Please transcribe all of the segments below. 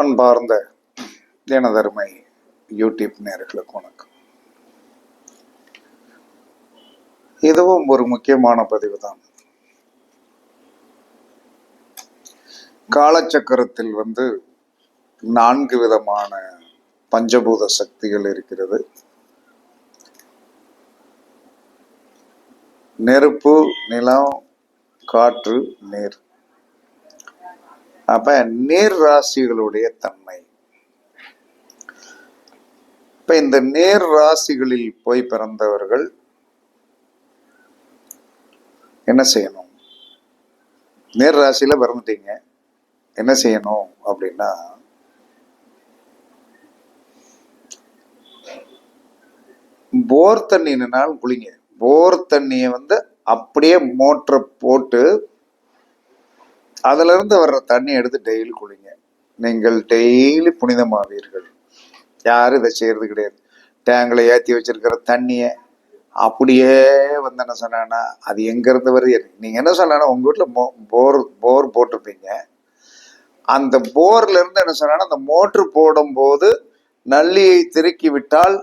அன்பார்ந்த தினதர்மை யூடியூப் நேர்களுக்கு வணக்கம். இதுவும் ஒரு முக்கியமான பதிவு தான். காலச்சக்கரத்தில் வந்து நான்கு விதமான பஞ்சபூத சக்திகள் இருக்கிறது. நெருப்பு நிலம் காற்று நீர். அப்ப நீர் ராசிகளுடைய தன்மை. இப்ப இந்த நேர் ராசிகளில் போய் பிறந்தவர்கள் என்ன செய்யணும்? நேர் ராசியில பிறந்துட்டீங்க. என்ன செய்யணும் அப்படின்னா போர் தண்ணி நின்னால் குளிங்க. போர் தண்ணியை வந்து அப்படியே மோட்டரை போட்டு அதுல இருந்து வர்ற தண்ணி எடுத்து டெய்லி குளிங்க நீங்கள் டெய்லி புனிதமாவீர்கள். யாரும் இதை செய்யறது கிடையாது. டேங்கில் ஏற்றி வச்சிருக்கிற தண்ணியை அப்படியே வந்து என்ன சொன்னான்னா அது எங்கேருந்து வருது நீங்கள் என்ன சொன்னா உங்கள் வீட்டில் மோ போர் போர் போட்டிருப்பீங்க. அந்த போர்லேருந்து என்ன சொன்னா அந்த மோட்ரு போடும்போது நள்ளியை திருக்கி விட்டால்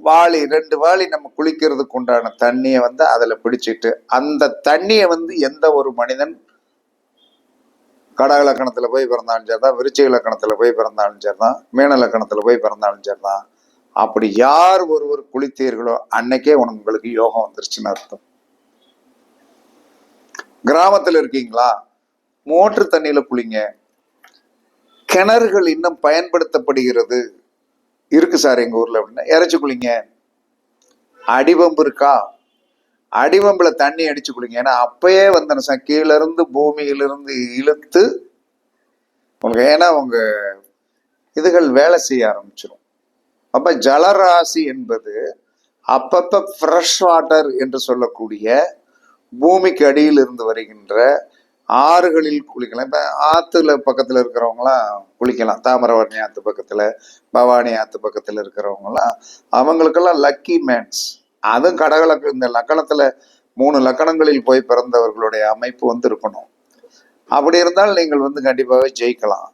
வாளி ரெண்டு வாளி நம்ம குளிக்கிறதுக்கு உண்டான தண்ணியை வந்து அதில் பிடிச்சிட்டு அந்த தண்ணியை வந்து எந்த ஒரு மனிதன் கட இலக்கணத்தில் போய் பிறந்தாலும் சரி தான் விருச்சிக இலக்கணத்தில் போய் பிறந்தாலும் சரி தான் மீன இலக்கணத்தில் போய் பிறந்தாலும் சரி தான் அப்படி யார் ஒருவர் குளித்தீர்களோ அன்னைக்கே உங்களுக்கு யோகம் வந்துருச்சுன்னு அர்த்தம். கிராமத்தில் இருக்கீங்களா? மோட்ரு தண்ணியில் குளிங்க. கிணறுகள் இன்னும் பயன்படுத்தப்படுகிறது. இருக்கு சார் எங்கள் ஊரில் அப்படின்னா இறைச்சி குளிங்க. அடிபம்பு இருக்கா? அடிவம்பில் தண்ணி அடிச்சு குளிங்க ஏன்னா அப்பயே வந்து சார் கீழேருந்து பூமியிலிருந்து இழுத்து உங்க ஏன்னா உங்க இதுகள் வேலை செய்ய ஆரம்பிச்சிடும் அப்ப ஜலராசி என்பது அப்பப்ப ஃப்ரெஷ் வாட்டர் என்று சொல்லக்கூடிய பூமிக்கு அடியில் இருந்து வருகின்ற ஆறுகளில் குளிக்கலாம். இப்போ ஆற்றுல பக்கத்தில் இருக்கிறவங்களாம் குளிக்கலாம். தாமிரபரணி ஆற்று பக்கத்தில் பவானி ஆற்று பக்கத்தில் இருக்கிறவங்களாம் அவங்களுக்கெல்லாம் லக்கி மேன்ஸ் அதுவும் கடகலக்கு இந்த லக்கணத்துல மூணு லக்கணங்களில் போய் பிறந்தவர்களுடைய அமைப்பு வந்து இருக்கணும் அப்படி இருந்தால் நீங்கள் வந்து கண்டிப்பாக ஜெயிக்கலாம்.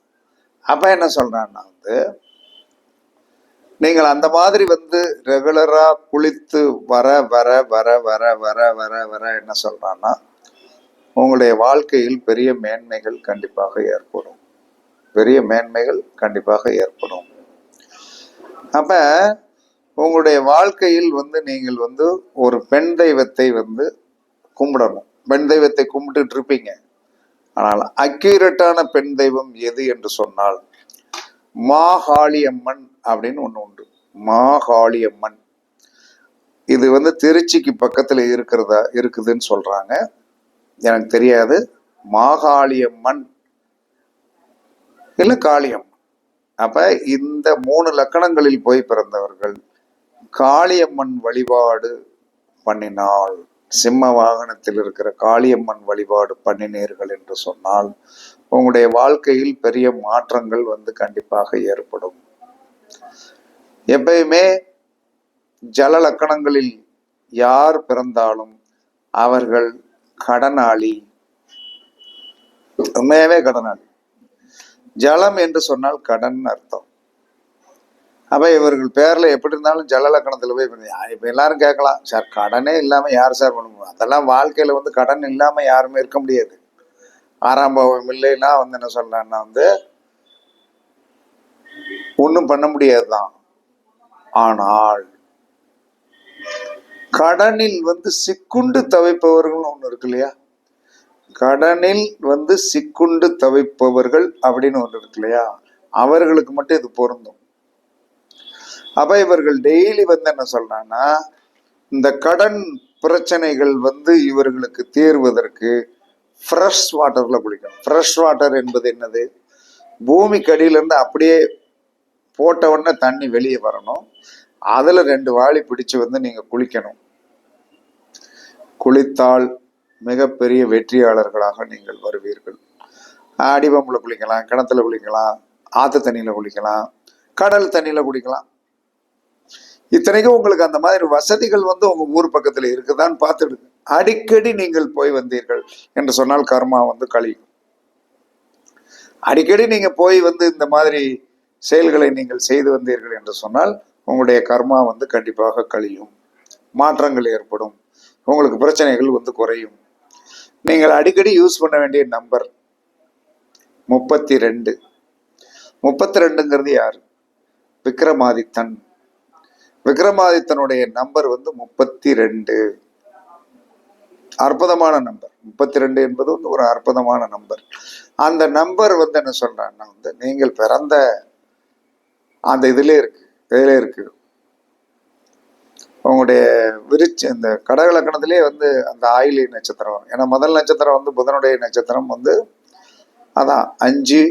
அப்ப என்ன சொல்கிறேன்னா வந்து நீங்கள் அந்த மாதிரி வந்து ரெகுலரா குளித்து வர வர வர வர வர வர வர என்ன சொல்றான்னா உங்களுடைய வாழ்க்கையில் பெரிய மேன்மைகள் கண்டிப்பாக ஏற்படும். பெரிய மேன்மைகள் கண்டிப்பாக ஏற்படும். அப்ப உங்களுடைய வாழ்க்கையில் வந்து நீங்கள் வந்து ஒரு பெண் தெய்வத்தை வந்து கும்பிடணும். பெண் தெய்வத்தை கும்பிட்டுட்டு இருப்பீங்க. ஆனால் அக்யூரட்டான பெண் தெய்வம் எது என்று சொன்னால் மாகாளியம்மன் அப்படின்னு ஒன்று உண்டு. மாகாளியம்மன். இது வந்து திருச்சிக்கு பக்கத்தில் இருக்கிறதா இருக்குதுன்னு சொல்றாங்க. எனக்கு தெரியாது. மாகாளியம்மன். இல்லை காளியம்மன். அப்ப இந்த மூணு லக்கணங்களில் போய் பிறந்தவர்கள் காளியம்மன் வழிபாடு பண்ணினால் சிம்ம வாகனத்தில் இருக்கிற காளியம்மன் வழிபாடு பண்ணினீர்கள் என்று சொன்னால் உங்களுடைய வாழ்க்கையில் பெரிய மாற்றங்கள் வந்து கண்டிப்பாக ஏற்படும். எப்பயுமே ஜல லக்கணங்களில் யார் பிறந்தாலும் அவர்கள் கடனாளி. உண்மையாவே கடனாளி. ஜலம் என்று சொன்னால் கடன் அர்த்தம். அப்போ இவர்கள் பேரில் எப்படி இருந்தாலும் ஜலலக்கணத்தில் போய் இப்போ எல்லாரும் கேட்கலாம். சார் கடனே இல்லாமல் யார் சார் பண்ண முடியும்? அதெல்லாம் வாழ்க்கையில் வந்து கடன் இல்லாமல் யாருமே இருக்க முடியாது. ஆறாம் பாவம் இல்லைன்னா வந்து என்ன சொல்றேன்னா வந்து ஒன்றும் பண்ண முடியாதுதான். ஆனால் கடனில் வந்து சிக்குண்டு தவிப்பவர்கள் ஒன்று இருக்கு இல்லையா? கடனில் வந்து சிக்குண்டு தவிப்பவர்கள் அப்படின்னு ஒன்று இருக்கு இல்லையா? அவர்களுக்கு மட்டும் இது பொருந்தும். அப்ப இவர்கள் டெய்லி வந்து என்ன சொல்றாங்கன்னா இந்த கடன் பிரச்சனைகள் வந்து இவர்களுக்கு தீர்வதற்கு ஃப்ரெஷ் வாட்டர்ல குளிக்கணும் ஃப்ரெஷ் வாட்டர் என்பது என்னது? பூமிக்கு அடியிலேருந்து அப்படியே போட்ட உடனே தண்ணி வெளியே வரணும். அதில் ரெண்டு வாளி பிடிச்சு வந்து நீங்கள் குளிக்கணும். குளித்தால் மிகப்பெரிய வெற்றியாளர்களாக நீங்கள் வருவீர்கள். அடிபம்பில் குளிக்கலாம் கிணத்துல குளிக்கலாம் ஆத்து தண்ணியில் குளிக்கலாம் கடல் தண்ணியில் குளிக்கலாம். இத்தனைக்கும் உங்களுக்கு அந்த மாதிரி வசதிகள் வந்து உங்க ஊர் பக்கத்துல இருக்குதான்னு பார்த்துடுங்க. அடிக்கடி நீங்கள் போய் வந்தீர்கள் என்று சொன்னால் கர்மா வந்து கழியும். அடிக்கடி நீங்க போய் வந்து இந்த மாதிரி செயல்களை நீங்கள் செய்து வந்தீர்கள் என்று சொன்னால் உங்களுடைய கர்மா வந்து கண்டிப்பாக கழியும். மாற்றங்கள் ஏற்படும். உங்களுக்கு பிரச்சனைகள் வந்து குறையும். நீங்கள் அடிக்கடி யூஸ் பண்ண வேண்டிய நம்பர் முப்பத்தி ரெண்டு. முப்பத்தி ரெண்டுங்கிறது யார்? விக்ரமாதித்தன். விக்ரமாதித்தனுடைய நம்பர் வந்து முப்பத்தி ரெண்டு அற்புதமான நம்பர். முப்பத்தி ரெண்டு என்பது வந்து ஒரு அற்புதமான நம்பர். அந்த நம்பர் வந்து என்ன சொல்றேன்னா வந்து நீங்கள் பிறந்த அந்த இதுல இருக்கு இதுல இருக்கு. உங்களுடைய விருச்சி இந்த கடகலக்கணத்திலே வந்து அந்த ஆயிலி நட்சத்திரம். வரும் ஏன்னா முதல் நட்சத்திரம் வந்து புதனுடைய நட்சத்திரம் வந்து அதான் அஞ்சு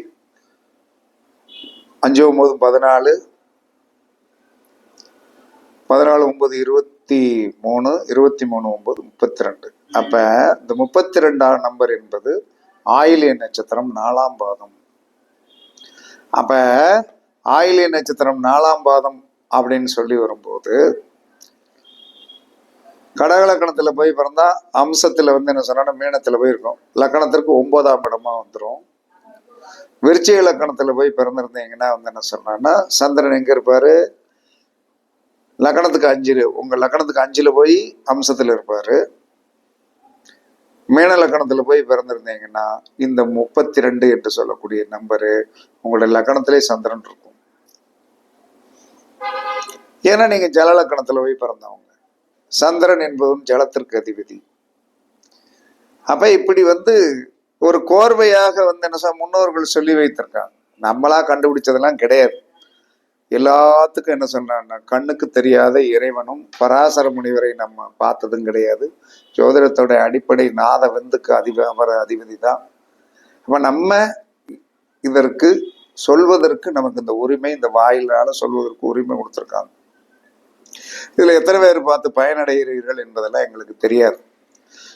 அஞ்சு ஒம்பது பதினாலு பதினாலு ஒன்பது இருபத்தி மூணு இருபத்தி மூணு ஒன்பது முப்பத்தி ரெண்டு அப்போ இந்த முப்பத்தி ரெண்டாம் நம்பர் என்பது ஆயிலிய நட்சத்திரம் நாலாம் பாதம். அப்போ ஆயிலிய நட்சத்திரம் நாலாம் பாதம் அப்படின்னு சொல்லி வரும்போது கடகலக்கணத்துல போய் பிறந்தா அம்சத்தில் வந்து என்ன சொன்னா மீனத்தில் போய் இருக்கும். லக்கணத்திற்கு ஒன்பதாம் இடமா வந்துடும் விருச்சிக லக்கணத்தில் போய் பிறந்திருந்தீங்கன்னா வந்து என்ன சொன்னான்னா சந்திரன் எங்கே இருப்பாரு? லக்கணத்துக்கு அஞ்சு உங்க லக்கணத்துக்கு அஞ்சுல போய் அம்சத்தில் இருப்பார். மீன லக்கணத்துல போய் பிறந்திருந்தீங்கன்னா இந்த முப்பத்தி ரெண்டு என்று சொல்லக்கூடிய நம்பரு உங்களுடைய லக்கணத்திலே சந்திரன் இருக்கும். ஏன்னா நீங்க ஜல லக்கணத்துல போய் பிறந்தவங்க. சந்திரன் என்பதும் ஜலத்திற்கு அதிபதி. அப்ப இப்படி வந்து ஒரு கோர்வையாக வந்து என்ன சார் முன்னோர்கள் சொல்லி வைத்திருக்காங்க. நம்மளா கண்டுபிடிச்சதெல்லாம் கிடையாது. எல்லாத்துக்கும் என்ன சொல்றான்னா கண்ணுக்கு தெரியாத இறைவனும் பராசர முனிவரை நம்ம பார்த்ததும் கிடையாது. ஜோதிடத்தோட அடிப்படை நாத வெந்துக்கு அதிப அமர அதிபதி தான். அப்ப நம்ம இதற்கு சொல்வதற்கு நமக்கு இந்த உரிமை இந்த வாயிலால சொல்வதற்கு உரிமை கொடுத்துருக்காங்க. இதுல எத்தனை பேர் பார்த்து பயனடைகிறீர்கள் என்பதெல்லாம் எங்களுக்கு தெரியாது.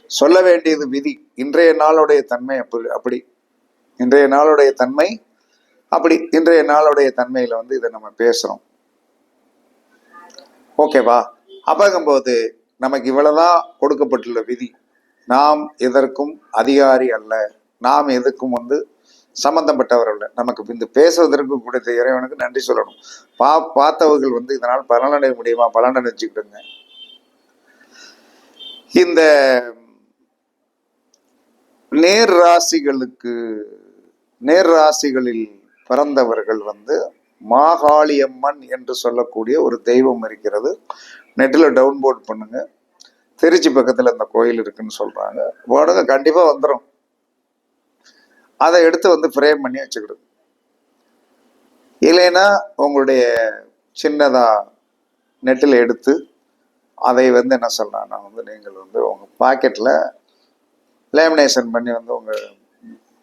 சொல்ல வேண்டியது விதி. இன்றைய நாளுடைய தன்மை அப்படி அப்படி. இன்றைய நாளுடைய தன்மை அப்படி இன்றைய நாளுடைய தன்மையில வந்து இதை நம்ம பேசுறோம். ஓகேவா அப்பங்கும்போது நமக்கு இவ்வளவுதான் கொடுக்கப்பட்டுள்ள விதி. நாம் எதற்கும் அதிகாரி அல்ல. நாம் எதுக்கும் வந்து சம்பந்தப்பட்டவர் அல்ல. நமக்கு இந்த பேசுவதற்கு கொடுத்த இறைவனுக்கு நன்றி சொல்லணும். பா பார்த்தவர்கள் வந்து இதனால் பலனடைய முடியுமா? பலன் இந்த நேர் ராசிகளுக்கு நேர் ராசிகளில் பிறந்தவர்கள் வந்து மாகாளியம்மன் என்று சொல்லக்கூடிய ஒரு தெய்வம் இருக்கிறது. நெட்டில் டவுன்லோட் பண்ணுங்க. திருச்சி பக்கத்தில் அந்த கோயில் இருக்குன்னு சொல்றாங்க. உடனே கண்டிப்பாக வந்துடும் அதை எடுத்து வந்து ஃப்ரேம் பண்ணி வச்சுக்கிடுங்க. இல்லைன்னா உங்களுடைய சின்னதா நெட்டில் எடுத்து அதை வந்து என்ன சொல்றாங்கன்னா வந்து நீங்கள் வந்து உங்கள் பாக்கெட்டில் லேமினேஷன் பண்ணி வந்து உங்கள்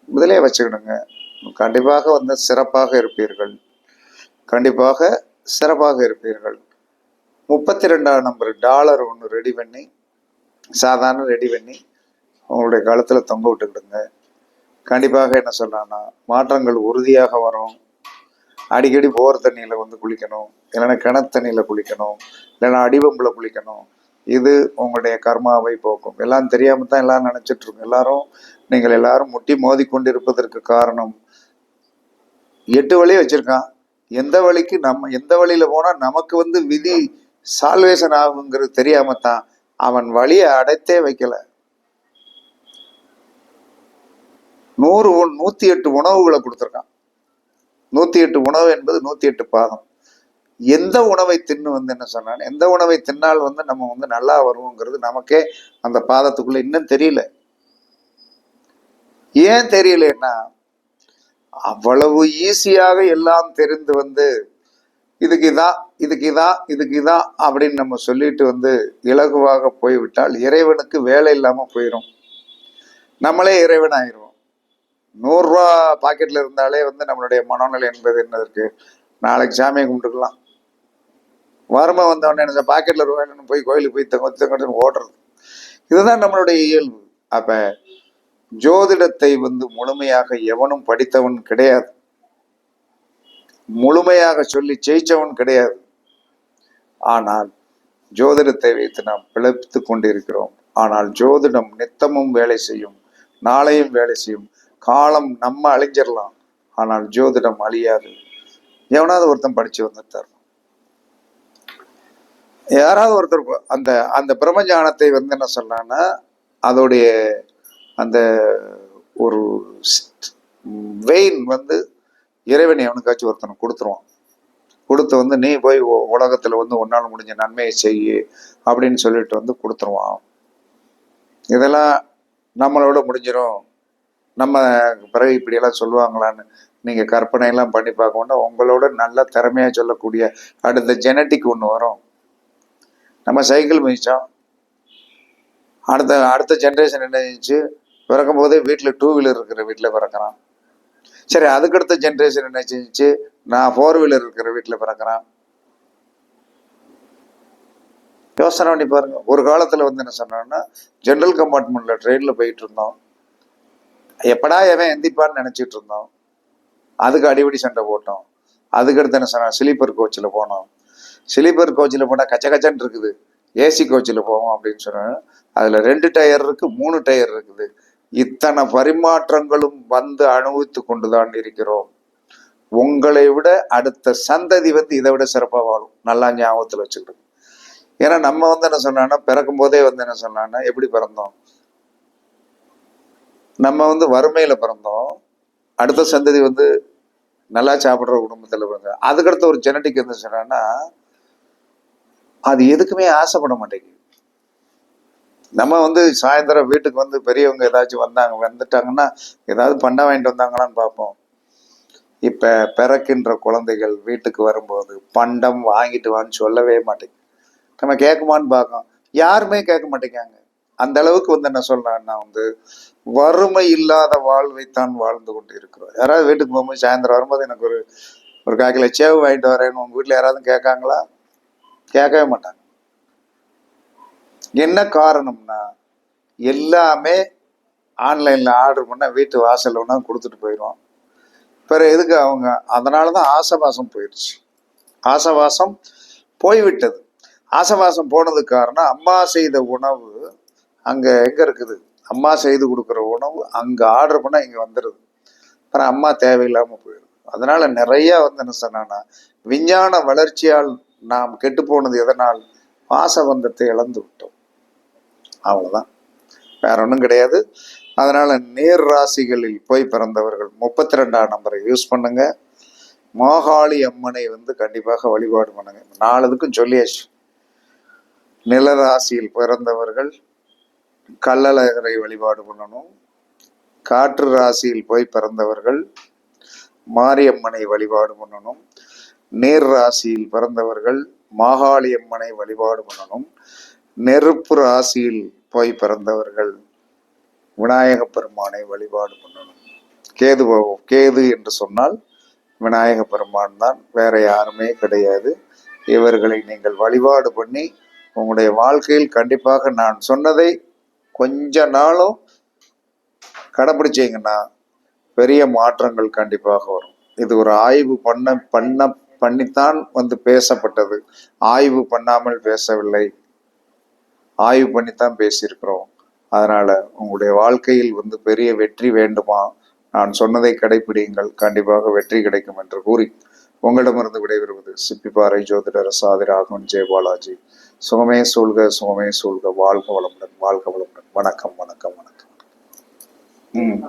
இதிலே வச்சுக்கிடுங்க. கண்டிப்பாக வந்து சிறப்பாக இருப்பீர்கள். கண்டிப்பாக சிறப்பாக இருப்பீர்கள். முப்பத்தி ரெண்டாம் நம்பர் டாலர் ஒன்று ரெடி பண்ணி சாதாரண ரெடி பண்ணி உங்களுடைய கழுத்தில் தொங்க விட்டுக்கிடுங்க. கண்டிப்பாக என்ன சொன்னான்னா மாற்றங்கள் உறுதியாக வரும். அடிக்கடி போர் தண்ணியில் வந்து குளிக்கணும். இல்லைன்னா கிணத்து தண்ணியில் குளிக்கணும். இல்லைன்னா அடிபம்பில் குளிக்கணும். இது உங்களுடைய கர்மாவை போக்கும். எல்லாம் தெரியாமல் தான் எல்லாரும் நினச்சிட்ருக்கோம் எல்லாரும் நீங்கள் எல்லாரும் முட்டி மோதி கொண்டிருப்பதற்கு காரணம் எட்டு வழியை வச்சிருக்கான். எந்த வழிக்கு நம்ம எந்த வழியில போனா நமக்கு வந்து விதி சால்வேஷன் ஆகுங்கிறது தெரியாம தான் அவன் வழியை அடைத்தே வைக்கல. நூறு உண்- நூத்தி எட்டு உணவுகளை கொடுத்துருக்கான். நூத்தி எட்டு உணவு என்பது நூத்தி எட்டு பாதம் எந்த உணவை தின்னு வந்து என்ன சொன்னான்? எந்த உணவை தின்னால் வந்து நம்ம வந்து நல்லா வருவோங்கிறது நமக்கே அந்த பாதத்துக்குள்ள இன்னும் தெரியல. ஏன் தெரியலன்னா அவ்வளவு ஈஸியாக எல்லாம் தெரிந்து வந்து இதுக்கு இதா இதுக்கு இதா இதுக்கு இதா அப்படின்னு நம்ம சொல்லிட்டு வந்து இலகுவாக போய்விட்டால் இறைவனுக்கு வேலை இல்லாம போயிடும் நம்மளே இறைவன் ஆயிடுவோம் நூறுரூவா பாக்கெட்ல இருந்தாலே வந்து நம்மளுடைய மனோநிலை என்பது என்ன இருக்கு? நாளைக்கு சாமியை கும்பிட்டுக்கலாம். வறுமை வந்தவொடனே என்ன பாக்கெட்ல ரூபாய் போய் கோயிலுக்கு போய் தங்க தங்கன்னு ஓடுறது. இதுதான் நம்மளுடைய இயல்பு. அப்போ ஜோதிடத்தை வந்து முழுமையாக எவனும் படித்தவன் கிடையாது. முழுமையாக சொல்லி ஜெயிச்சவன் கிடையாது. ஆனால் ஜோதிடத்தை வைத்து நாம் பிழைத்து கொண்டிருக்கிறோம். ஆனால் ஜோதிடம் நித்தமும் வேலை செய்யும் நாளையும் வேலை செய்யும். காலம் நம்ம அழிஞ்சிடலாம். ஆனால் ஜோதிடம் அழியாது. எவனாவது ஒருத்தன் படிச்சு வந்துட்டார் யாராவது ஒருத்தர் அந்த அந்த பிரம்மஞானத்தை வந்து என்ன சொன்னான்னா அதோடைய அந்த ஒரு வெயின் வந்து இறைவன் எவனுக்காச்சும் ஒருத்தனுக்கு கொடுத்துருவான். கொடுத்து வந்து நீ போய் உலகத்தில் வந்து உன்னால் முடிஞ்ச நன்மையை செய்யு அப்படின்னு சொல்லிட்டு வந்து கொடுத்துருவான். இதெல்லாம் நம்மளோட முடிஞ்சிடும் நம்ம பிறகு இப்படியெல்லாம் சொல்லுவாங்களான்னு நீங்கள் கற்பனையெல்லாம் பண்ணி பார்க்க வேண்டாம் உங்களோட நல்ல திறமையாக சொல்லக்கூடிய அடுத்த ஜெனட்டிக் ஒன்று வரும். நம்ம சைக்கிள் மிதித்தோம் அடுத்த அடுத்த ஜென்ரேஷன் என்ன செஞ்சு பிறக்கும் போதே வீட்டில் டூ வீலர் இருக்கிற வீட்டில் பிறக்கிறான். சரி அதுக்கடுத்த ஜென்ரேஷன் என்ன செஞ்சிச்சு? நான் ஃபோர் வீலர் இருக்கிற வீட்டில் பிறக்கிறான். யோசனை பண்ணி பாருங்க. ஒரு காலத்தில் வந்து என்ன சொன்னோன்னா ஜென்ரல் கம்பார்ட்மெண்ட்டில் ட்ரெயினில் போயிட்டு இருந்தோம். எப்படா எவன் எந்திப்பான்னு நினச்சிட்டு இருந்தோம். அதுக்கு அடிபடி சண்டை போட்டோம். அதுக்கடுத்து என்ன சொன்னா ஸ்லீப்பர் கோச்சில் போனோம். ஸ்லீப்பர் கோச்சில் போனால் கச்ச கச்சன்னு இருக்குது. ஏசி கோச்சில் போவோம் அப்படின்னு சொன்னோம் அதில் ரெண்டு டயர் இருக்குது மூணு டயர் இருக்குது. இத்தனை பரிமாற்றங்களும் வந்து அனுபவித்து கொண்டுதான் இருக்கிறோம். உங்களை விட அடுத்த சந்ததி வந்து இதை விட சிறப்பாக வாழும். நல்லா ஞாபகத்தில் வச்சுக்கிட்டு ஏன்னா நம்ம வந்து என்ன சொன்னோன்னா பிறக்கும் போதே வந்து என்ன சொன்னோன்னா எப்படி பிறந்தோம்? நம்ம வந்து வறுமையில பிறந்தோம். அடுத்த சந்ததி வந்து நல்லா சாப்பிட்ற குடும்பத்தில் பிறந்த அதுக்கடுத்த ஒரு ஜெனட்டிக் வந்து சொன்னான்னா அது எதுக்குமே ஆசைப்பட மாட்டேங்குது. நம்ம வந்து சாயந்தரம் வீட்டுக்கு வந்து பெரியவங்க ஏதாச்சும் வந்தாங்க வந்துட்டாங்கன்னா ஏதாவது பண்ண வாங்கிட்டு வந்தாங்களான்னு பார்ப்போம். இப்போ பிறக்கின்ற குழந்தைகள் வீட்டுக்கு வரும்போது பண்டம் வாங்கிட்டு வான்னு சொல்லவே மாட்டேங்குது நம்ம கேட்குமான்னு பார்க்கோம் யாருமே கேட்க மாட்டேங்காங்க அந்த அளவுக்கு வந்து என்ன சொல்றேன்னா வந்து வறுமை இல்லாத வாழ்வைத்தான் வாழ்ந்து கொண்டு இருக்கிறோம் யாராவது வீட்டுக்கு போகும்போது சாயந்தரம் வரும்போது எனக்கு ஒரு ஒரு கால் சேவு வாங்கிட்டு வரேன்னு உங்கள் வீட்டில் யாராவது கேட்காங்களா? கேட்கவே மாட்டாங்க. என்ன காரணம்னா எல்லாமே ஆன்லைனில் ஆர்டர் பண்ண வீட்டு வாசலில் ஒன்றா கொடுத்துட்டு போயிடுவோம் பிறகு எதுக்கு அவங்க அதனால தான் ஆசவாசம் போயிடுச்சு. ஆசவாசம் போய்விட்டது. ஆசவாசம் போனதுக்கு காரணம் அம்மா செய்த உணவு அங்கே எங்கே இருக்குது? அம்மா செய்து கொடுக்குற உணவு அங்கே ஆர்டர் பண்ணால் இங்கே வந்துடுது அப்புறம் அம்மா தேவையில்லாமல் போயிடுது. அதனால் நிறையா வந்து என்ன சொன்னான்னா விஞ்ஞான வளர்ச்சியால் நாம் கெட்டு போனது எதனால்? பாசபந்தத்தை இழந்து விட்டோம். அவ்வளோதான் வேற ஒன்றும் கிடையாது. அதனால் நேர் ராசிகளில் போய் பிறந்தவர்கள் முப்பத்தி ரெண்டாம் நம்பரை யூஸ் பண்ணுங்க. மாகாளி அம்மனை வந்து கண்டிப்பாக வழிபாடு பண்ணுங்க. நாலுதுக்கும் சொல்லியாச்சு. நிலராசியில் பிறந்தவர்கள் கல்லழகரை வழிபாடு பண்ணணும். காற்று ராசியில் போய் பிறந்தவர்கள் மாரியம்மனை வழிபாடு பண்ணணும். நீர் ராசியில் பிறந்தவர்கள் மாகாளியம்மனை வழிபாடு பண்ணணும். நெருப்பு ராசியில் போய் பிறந்தவர்கள் விநாயக பெருமானை வழிபாடு பண்ணணும். கேது கேது என்று சொன்னால் விநாயக பெருமான் தான் வேற யாருமே கிடையாது. இவர்களை நீங்கள் வழிபாடு பண்ணி உங்களுடைய வாழ்க்கையில் கண்டிப்பாக நான் சொன்னதை கொஞ்ச நாளும் கடைபிடிச்சீங்கன்னா பெரிய மாற்றங்கள் கண்டிப்பாக வரும். இது ஒரு ஆய்வு பண்ண பண்ண பண்ணித்தான் வந்து பேசப்பட்டது. ஆய்வு பண்ணாமல் பேசவில்லை. ஆய்வு பண்ணித்தான் பேசியிருக்கிறோம். அதனால உங்களுடைய வாழ்க்கையில் வந்து பெரிய வெற்றி வேண்டுமா? நான் சொன்னதை கடைபிடியுங்கள் கண்டிப்பாக வெற்றி கிடைக்கும் என்று கூறி உங்களிடமிருந்து விடைபெறுவது சிப்பிப்பாறை ஜோதிடர் சாதி ராகவன் ஜெயபாலாஜி சுகமே சூழ்க சுகமே சூழ்க. வாழ்க வளமுடன் வாழ்க வளமுடன். வணக்கம் வணக்கம் வணக்கம். ம்.